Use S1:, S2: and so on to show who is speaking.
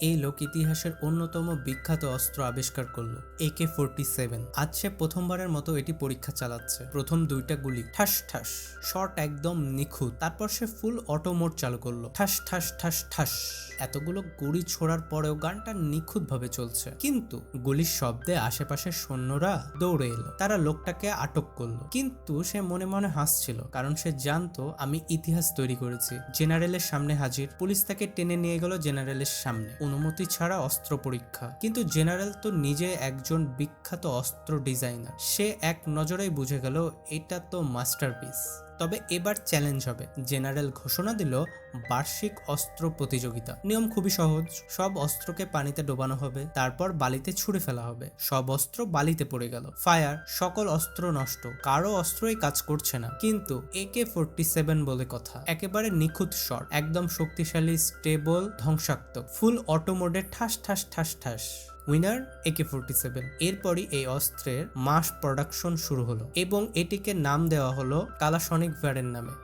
S1: এই লোক ইতিহাসের অন্যতম বিখ্যাত অস্ত্র আবিষ্কার করল একে ফোরটি সেভেন। আজ সে প্রথমবারের মতো এটি পরীক্ষা চালাচ্ছে। প্রথম দুইটা গুলি ঠাস ঠাস, শট একদম নিখুঁত। তারপর সে ফুল অটো মোড চালু করল। ঠাস ঠাস ঠাস ঠাস। এতগুলো গুলি ছোড়ার পরেও গানটা নিখুঁত ভাবে চলছে। কিন্তু গুলির শব্দে আশেপাশের সৈন্যরা দৌড়ে এলো। তারা লোকটাকে আটক করল। কিন্তু সে মনে মনে হাসছিল, কারণ সে জানতো, আমি ইতিহাস তৈরি করেছি। জেনারেলের সামনে হাজির। পুলিশ তাকে টেনে নিয়ে গেল জেনারেলের সামনে। অনুমতি ছাড়া অস্ত্র পরীক্ষা। কিন্তু জেনারেল তো নিজে একজন বিখ্যাত অস্ত্র ডিজাইনার। সে এক নজরেই বুঝে গেল, এটা তো মাস্টারপিস। তবে এবার চ্যালেঞ্জ হবে। জেনারেল ঘোষণা দিল, বার্ষিক অস্ত্র প্রতিযোগিতা। নিয়ম খুবই সহজ। সব অস্ত্রকে পানিতে ডোবানো হবে, তারপর বালিতে ছুঁড়ে ফেলা হবে। সব অস্ত্র বালিতে পড়ে গেল। ফায়ার, সকল অস্ত্র নষ্ট। কারও অস্ত্রই কাজ করছে না। কিন্তু একে ফোরটি সেভেন বলে কথা। একেবারে নিখুঁত শট। একদম শক্তিশালী, স্টেবল, ধ্বংসাত্মক। ফুল অটোমোডে ঠাস ঠাস ঠাস ঠাস। উইনার একে ফোরটি সেভেন এরপরই এই অস্ত্রের মাস প্রোডাকশন শুরু হলো এবং এটিকে নাম দেওয়া হলো কালাসনিক ভ্যারেন নামে।